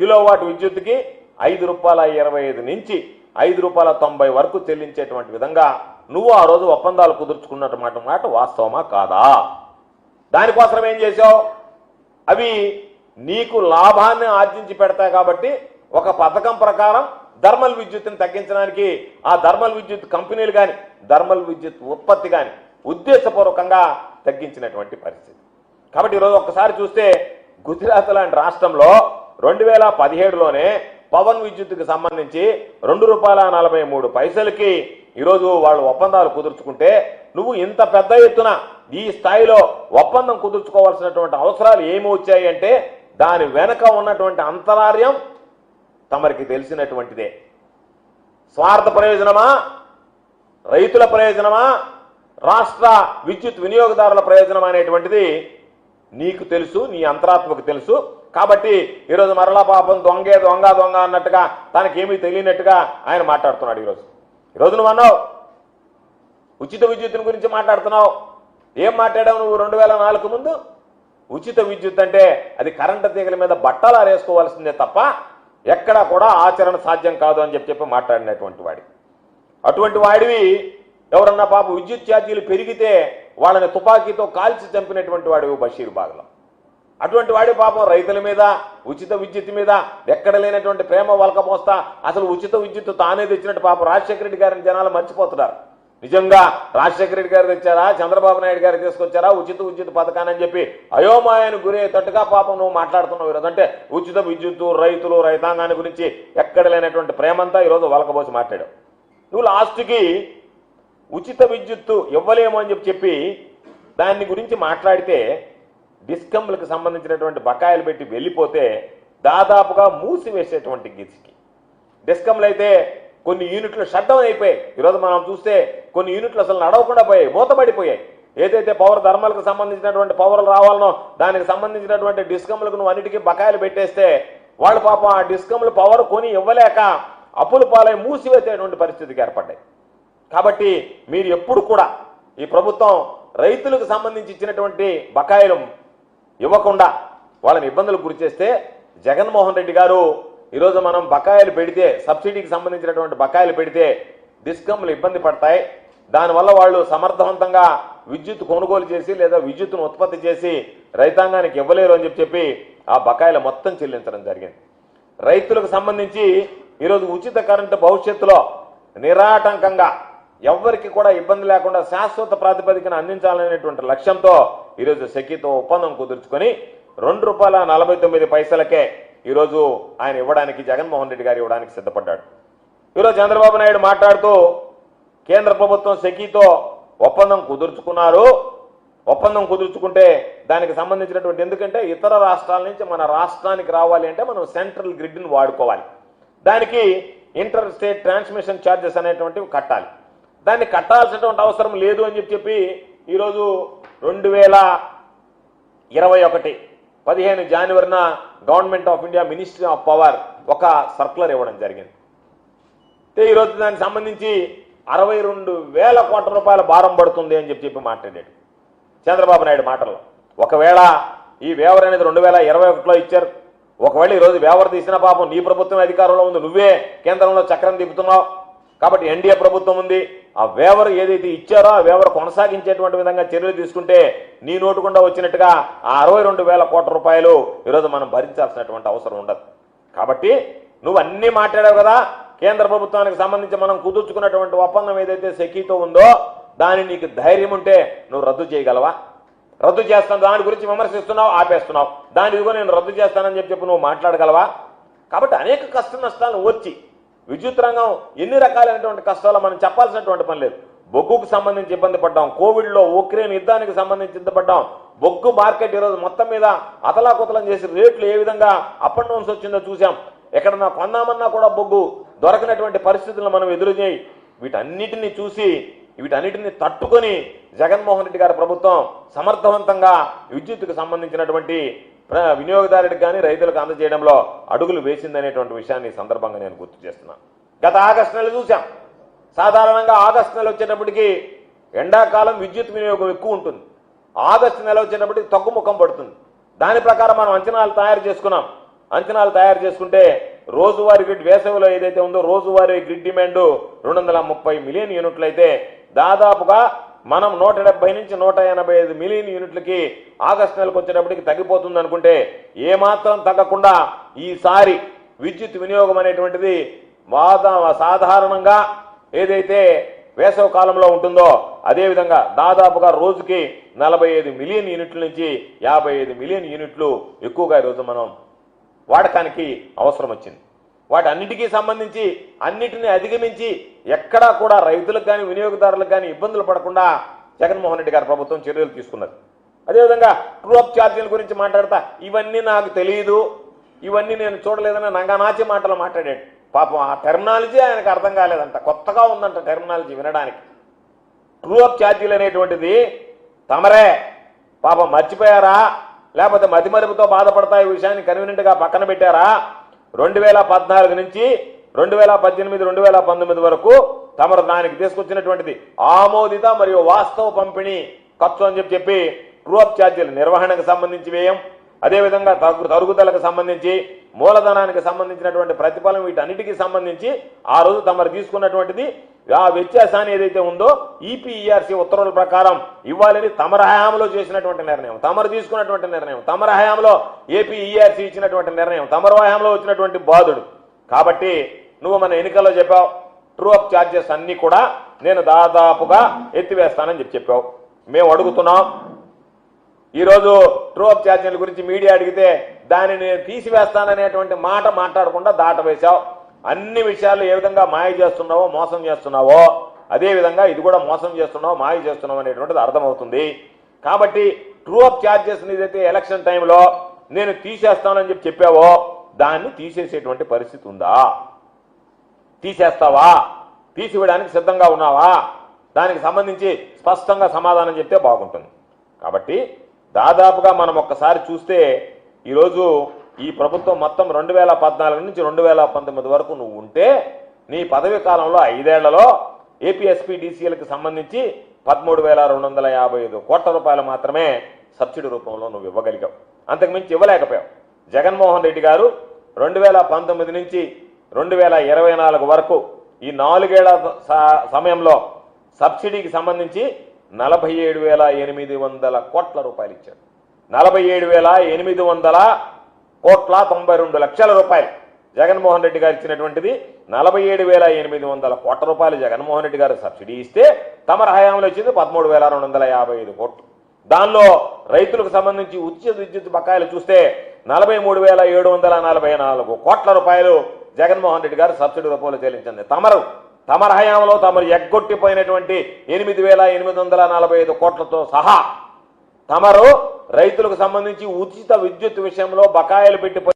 Kilowatt విద్యుత్కి ఐదు రూపాయల ఇరవై ఐదు నుంచి ఐదు రూపాయల తొంభై వరకు చెల్లించేటువంటి విధంగా నువ్వు ఆ రోజు ఒప్పందాలు కుదుర్చుకున్నటువంటి మాట వాస్తవమా కాదా? దానికోసం ఏం చేసావు అవి నీకు లాభాన్ని ఆర్జించి పెడతాయి కాబట్టి ఒక పథకం ప్రకారం ధర్మల్ విద్యుత్తుని తగ్గించడానికి ఆ థర్మల్ విద్యుత్ కంపెనీలు కానీ ధర్మల్ విద్యుత్ ఉత్పత్తి కానీ ఉద్దేశపూర్వకంగా తగ్గించినటువంటి పరిస్థితి. కాబట్టి ఈరోజు ఒక్కసారి చూస్తే గుజరాత్ లాంటి రాష్ట్రంలో రెండు వేల పదిహేడులోనే పవన్ విద్యుత్కి సంబంధించి రెండు రూపాయల నలభై మూడు పైసలకి ఈరోజు వాళ్ళు ఒప్పందాలు కుదుర్చుకుంటే నువ్వు ఇంత పెద్ద ఎత్తున ఈ స్థాయిలో ఒప్పందం కుదుర్చుకోవాల్సినటువంటి అవసరాలు ఏమి వచ్చాయి అంటే దాని వెనక ఉన్నటువంటి అంతరార్యం తమరికి తెలిసినటువంటిదే. స్వార్థ ప్రయోజనమా? రైతుల ప్రయోజనమా? రాష్ట్ర విద్యుత్ వినియోగదారుల ప్రయోజనం అనేటువంటిది నీకు తెలుసు నీ అంతరాత్మకు తెలుసు. కాబట్టి ఈరోజు మరలా పాపం దొంగే దొంగ దొంగ అన్నట్టుగా తనకేమీ తెలియనట్టుగా ఆయన మాట్లాడుతున్నాడు ఈరోజు. ఈరోజు నువ్వు అన్నావు ఉచిత విద్యుత్తుని గురించి మాట్లాడుతున్నావు. ఏం మాట్లాడావు నువ్వు రెండు వేల నాలుగు ముందు? ఉచిత విద్యుత్ అంటే అది కరెంటు తీగల మీద బట్టలు ఆరేసుకోవాల్సిందే తప్ప ఎక్కడా కూడా ఆచరణ సాధ్యం కాదు అని చెప్పి చెప్పి మాట్లాడినటువంటి వాడి. అటువంటి వాడివి ఎవరన్నా పాప విద్యుత్ ఛార్జీలు పెరిగితే వాళ్ళని తుపాకీతో కాల్చి చంపినటువంటి వాడివి బషీర్ బాగ్లో. అటువంటి వాడి పాపం రైతుల మీద ఉచిత విద్యుత్ మీద ఎక్కడ లేనటువంటి ప్రేమ వలకపోస్తా అసలు ఉచిత విద్యుత్ తానే తెచ్చినట్టు పాపం రాజశేఖర రెడ్డి గారిని జనాలు మర్చిపోతున్నారు. నిజంగా రాజశేఖర రెడ్డి గారు తెచ్చారా చంద్రబాబు నాయుడు గారు తీసుకొచ్చారా ఉచిత విద్యుత్ పథకాన్ని అని చెప్పి గురి అయ్యేటట్టుగా పాపం నువ్వు మాట్లాడుతున్నావు ఈరోజు. అంటే ఉచిత విద్యుత్తు రైతులు రైతాంగాన్ని గురించి ఎక్కడ లేనటువంటి ప్రేమంతా ఈరోజు వలకబోసి మాట్లాడావు. నువ్వు లాస్ట్కి ఉచిత విద్యుత్తు ఇవ్వలేము అని చెప్పి చెప్పి దాన్ని గురించి మాట్లాడితే డిస్కమ్లకు సంబంధించినటువంటి బకాయిలు పెట్టి వెళ్ళిపోతే దాదాపుగా మూసివేసేటువంటి గిసికి డిస్కమ్లు అయితే కొన్ని యూనిట్లు షట్డౌన్ అయిపోయాయి. ఈరోజు మనం చూస్తే కొన్ని యూనిట్లు అసలు నడవకుండా పోయాయి మూతబడిపోయాయి. ఏదైతే పవర్ ధర్మాలకు సంబంధించినటువంటి పవర్లు రావాలనో దానికి సంబంధించినటువంటి డిస్కమ్లకు నువ్వు అన్నిటికీ బకాయిలు పెట్టేస్తే వాళ్ళు పాపం ఆ డిస్కమ్లు పవర్ కొని ఇవ్వలేక అప్పులు పాలై మూసివేసేటువంటి పరిస్థితికి ఏర్పడ్డాయి. కాబట్టి మీరు ఎప్పుడు కూడా ఈ ప్రభుత్వం రైతులకు సంబంధించి ఇచ్చినటువంటి బకాయిలు ఇవ్వకుండా వాళ్ళని ఇబ్బందులకు గురి చేస్తే జగన్మోహన్ రెడ్డి గారు ఈరోజు మనం బకాయిలు పెడితే సబ్సిడీకి సంబంధించినటువంటి బకాయిలు పెడితే డిస్కమ్లు ఇబ్బంది పడతాయి. దానివల్ల వాళ్ళు సమర్థవంతంగా విద్యుత్ కొనుగోలు చేసి లేదా విద్యుత్తును ఉత్పత్తి చేసి రైతాంగానికి ఇవ్వలేరు అని చెప్పి చెప్పి ఆ బకాయిలు మొత్తం చెల్లించడం జరిగింది. రైతులకు సంబంధించి ఈరోజు ఉచిత కరెంటు భవిష్యత్తులో నిరాటంకంగా ఎవ్వరికి కూడా ఇబ్బంది లేకుండా శాశ్వత ప్రాతిపదికన అందించాలనేటువంటి లక్ష్యంతో ఈరోజు సెకీతో ఒప్పందం కుదుర్చుకొని రెండు రూపాయల నలభై తొమ్మిది పైసలకే ఈరోజు ఆయన ఇవ్వడానికి జగన్మోహన్ రెడ్డి గారు ఇవ్వడానికి సిద్ధపడ్డాడు. ఈరోజు చంద్రబాబు నాయుడు మాట్లాడుతూ కేంద్ర ప్రభుత్వం సెకీతో ఒప్పందం కుదుర్చుకున్నారు. ఒప్పందం కుదుర్చుకుంటే దానికి సంబంధించినటువంటి ఎందుకంటే ఇతర రాష్ట్రాల నుంచి మన రాష్ట్రానికి రావాలి అంటే మనం సెంట్రల్ గ్రిడ్ని వాడుకోవాలి. దానికి ఇంటర్ స్టేట్ ట్రాన్స్మిషన్ ఛార్జెస్ అనేటువంటివి కట్టాలి. దాన్ని కట్టాల్సినటువంటి అవసరం లేదు అని చెప్పి చెప్పి ఈరోజు రెండు వేల ఇరవై ఒకటి పదిహేను జనవరిన government of India ministry of power ఒక సర్కులర్ ఇవ్వడం జరిగింది. అయితే ఈరోజు దానికి సంబంధించి అరవై రెండు వేల కోట్ల రూపాయల భారం పడుతుంది అని చెప్పి చెప్పి మాట్లాడాడు. చంద్రబాబు నాయుడు మాటల్లో. ఒకవేళ ఈ వేవర్ అనేది రెండు వేల ఇరవై ఒకటిలో ఇచ్చారు. ఒకవేళ ఈరోజు వేవర్ తీసిన పాపం నీ ప్రభుత్వం అధికారంలో ఉంది. నువ్వే కేంద్రంలో చక్రం తిప్పుతున్నావు. కాబట్టి ఎన్డీఏ ప్రభుత్వం ఉంది. ఆ వేవర్ ఏదైతే ఇచ్చారో ఆ వేవర్ కొనసాగించేటువంటి విధంగా చర్యలు తీసుకుంటే నీ నోటుకుండా వచ్చినట్టుగా ఆ అరవై రెండు వేల కోట్ల రూపాయలు ఈరోజు మనం భరించాల్సినటువంటి అవసరం ఉండదు. కాబట్టి నువ్వు అన్నీ మాట్లాడావు కదా. కేంద్ర ప్రభుత్వానికి సంబంధించి మనం కుదుర్చుకున్నటువంటి ఒప్పందం ఏదైతే సెకీతో ఉందో దాని నీకు ధైర్యం ఉంటే నువ్వు రద్దు చేయగలవా? రద్దు చేస్తాను. దాని గురించి విమర్శిస్తున్నావు ఆపేస్తున్నావు. దాని ఇదిగో నేను రద్దు చేస్తానని చెప్పి చెప్పి నువ్వు మాట్లాడగలవా? కాబట్టి అనేక కష్ట నష్టాలను వచ్చి విద్యుత్ రంగం ఎన్ని రకాలైనటువంటి కష్టాలు మనం చెప్పాల్సినటువంటి పని లేదు. బొగ్గుకు సంబంధించి ఇబ్బంది పడ్డాం కోవిడ్లో ఉక్రెయిన్ యుద్ధానికి సంబంధించి ఇబ్బంది పడ్డాం. బొగ్గు మార్కెట్ ఈరోజు మొత్తం మీద అతలాకుతలం చేసి రేట్లు ఏ విధంగా అప్ అండ్ డౌన్స్ వచ్చిందో చూసాం ఎక్కడన్నా కొందామన్నా కూడా బొగ్గు దొరకనటువంటి పరిస్థితులను మనం ఎదురు చేయి. వీటన్నిటిని చూసి వీటన్నిటిని తట్టుకొని జగన్మోహన్ రెడ్డి గారి ప్రభుత్వం సమర్థవంతంగా విద్యుత్తుకు సంబంధించినటువంటి వినియోగదారుడికి కానీ రైతులకు అందజేయడంలో అడుగులు వేసిందనేటువంటి విషయాన్ని సందర్భంగా నేను గుర్తు చేస్తున్నాను గత ఆగస్టు నెల చూసాం సాధారణంగా ఆగస్టు నెల వచ్చేటప్పటికి ఎండాకాలం విద్యుత్ వినియోగం ఎక్కువ ఉంటుంది. ఆగస్టు నెల వచ్చేటప్పటికి తగ్గుముఖం పడుతుంది. దాని ప్రకారం మనం అంచనాలు తయారు చేసుకున్నాం. అంచనాలు తయారు చేసుకుంటే రోజువారీ గ్రిడ్ వేసవిలో ఏదైతే ఉందో రోజువారీ గ్రిడ్ డిమాండ్ రెండు వందల ముప్పై మిలియన్ యూనిట్లు అయితే దాదాపుగా మనం నూట డెబ్బై నుంచి నూట ఎనభై ఐదు మిలియన్ యూనిట్లకి ఆగస్టు నెలకు వచ్చేటప్పటికి తగ్గిపోతుంది అనుకుంటే ఏమాత్రం తగ్గకుండా ఈసారి విద్యుత్ వినియోగం అనేటువంటిది వాద సాధారణంగా ఏదైతే వేసవ కాలంలో ఉంటుందో అదేవిధంగా దాదాపుగా రోజుకి నలభై ఐదు మిలియన్ యూనిట్ల నుంచి యాభై ఐదు మిలియన్ యూనిట్లు ఎక్కువగా ఈరోజు మనం వాడకానికి అవసరం వచ్చింది. వాటన్నిటికీ సంబంధించి అన్నిటిని అధిగమించి ఎక్కడా కూడా రైతులకు కానీ వినియోగదారులకు కానీ ఇబ్బందులు పడకుండా జగన్మోహన్ రెడ్డి గారి ప్రభుత్వం చర్యలు తీసుకున్నది. అదేవిధంగా ట్రూఅప్ ఛార్జీల గురించి మాట్లాడతా ఇవన్నీ నాకు తెలియదు ఇవన్నీ నేను చూడలేదని నంగనాచి మాటలు మాట్లాడాడు. పాపం ఆ టెర్మినాలజీ ఆయనకు అర్థం కాలేదంట. కొత్తగా ఉందంట టెర్మినాలజీ వినడానికి. ట్రూఅప్ ఛార్జీలు అనేటువంటిది తమరే. పాపం మర్చిపోయారా? లేకపోతే మతిమరుపుతో బాధపడతా ఈ విషయాన్ని కన్వీనెంట్గా పక్కన పెట్టారా? రెండు వేల పద్నాలుగు నుంచి రెండు వేల పద్దెనిమిది రెండు వేల పంతొమ్మిది వరకు తమరు దానికి తీసుకొచ్చినటువంటిది ఆమోదిత మరియు వాస్తవ పంపిణీ ఖర్చు అని చెప్పి చెప్పి ట్రూ అప్ ఛార్జీల నిర్వహణకు సంబంధించి వ్యయం అదేవిధంగా తగ్గు తరుగుదలకు సంబంధించి మూలధనానికి సంబంధించినటువంటి ప్రతిఫలం వీటన్నిటికీ సంబంధించి ఆ రోజు తమరు తీసుకున్నటువంటిది ఆ వ్యత్యాసాన్ని ఏదైతే ఉందో ఈపీఈఆర్సీ ఉత్తర్వుల ప్రకారం ఇవ్వాలని తమర హయాంలో చేసినటువంటి నిర్ణయం. తమరు తీసుకున్నటువంటి నిర్ణయం. తమర హయాంలో ఏపీఈఆర్సీ ఇచ్చినటువంటి నిర్ణయం. తమర హయాంలో వచ్చినటువంటి బాధుడు. కాబట్టి నువ్వు మన ఎన్నికల్లో చెప్పావు ట్రూ అప్ ఛార్జెస్ అన్నీ కూడా నేను దాదాపుగా ఎత్తివేస్తానని చెప్పి చెప్పావు. మేము అడుగుతున్నాం. ఈరోజు ట్రూ అప్ ఛార్జీల గురించి మీడియా అడిగితే దానిని నేను తీసివేస్తాననేటువంటి మాట మాట్లాడకుండా దాటవేశావు. అన్ని విషయాలు ఏ విధంగా మాయ చేస్తున్నావో మోసం చేస్తున్నావో అదే విధంగా ఇది కూడా మోసం చేస్తున్నావు మాయ చేస్తున్నావు అనేటువంటిది అర్థమవుతుంది. కాబట్టి ట్రూ అప్ ఛార్జెస్ ఏదైతే ఎలక్షన్ టైంలో నేను తీసేస్తానని చెప్పి చెప్పావో దాన్ని తీసేసేటువంటి పరిస్థితి ఉందా? తీసేస్తావా? తీసివేయడానికి సిద్ధంగా ఉన్నావా? దానికి సంబంధించి స్పష్టంగా సమాధానం చెప్తే బాగుంటుంది. కాబట్టి దాదాపుగా మనం ఒక్కసారి చూస్తే ఈరోజు ఈ ప్రభుత్వం మొత్తం రెండు వేల పద్నాలుగు నుంచి రెండు వేల పంతొమ్మిది వరకు నువ్వు ఉంటే నీ పదవి కాలంలో ఐదేళ్ళలో ఏపీఎస్పీడీసీలకు సంబంధించి పదమూడు వేల రెండు వందల యాభై ఐదు కోట్ల రూపాయలు మాత్రమే సబ్సిడీ రూపంలో నువ్వు ఇవ్వగలిగావు. అంతకుమించి ఇవ్వలేకపోయావు. జగన్మోహన్ రెడ్డి గారు రెండు వేల పంతొమ్మిది నుంచి రెండు వేల ఇరవై నాలుగు వరకు ఈ నాలుగేళ్ళ స- సమయంలో సబ్సిడీకి సంబంధించి నలభై ఏడు వేల ఎనిమిది వందల కోట్ల రూపాయలు ఇచ్చాడు. నలభై ఏడు వేల ఎనిమిది వందల కోట్ల తొంభై రెండు లక్షల రూపాయలు. జగన్మోహన్ రెడ్డి గారు ఇచ్చినటువంటిది నలభై ఏడు వేల ఎనిమిది వందల కోట్ల రూపాయలు. జగన్మోహన్ రెడ్డి గారు సబ్సిడీ ఇస్తే తమ హయాంలో ఇచ్చింది పదమూడు వేల రెండు వందల యాభై ఐదు కోట్లు. దానిలో రైతులకు సంబంధించి ఉచిత విద్యుత్ బకాయిలు చూస్తే నలభై మూడు వేల ఏడు వందల నలభై నాలుగు కోట్ల రూపాయలు జగన్మోహన్ రెడ్డి గారు సబ్సిడీ రూపంలో చెల్లించింది. తమరు తమర హయాంలో తమరు ఎగ్గొట్టిపోయినటువంటి ఎనిమిది వేల ఎనిమిది వందల నలభై ఐదు కోట్లతో సహా తమరు రైతులకు సంబంధించి ఉచిత విద్యుత్ విషయంలో బకాయిలు పెట్టిపోయి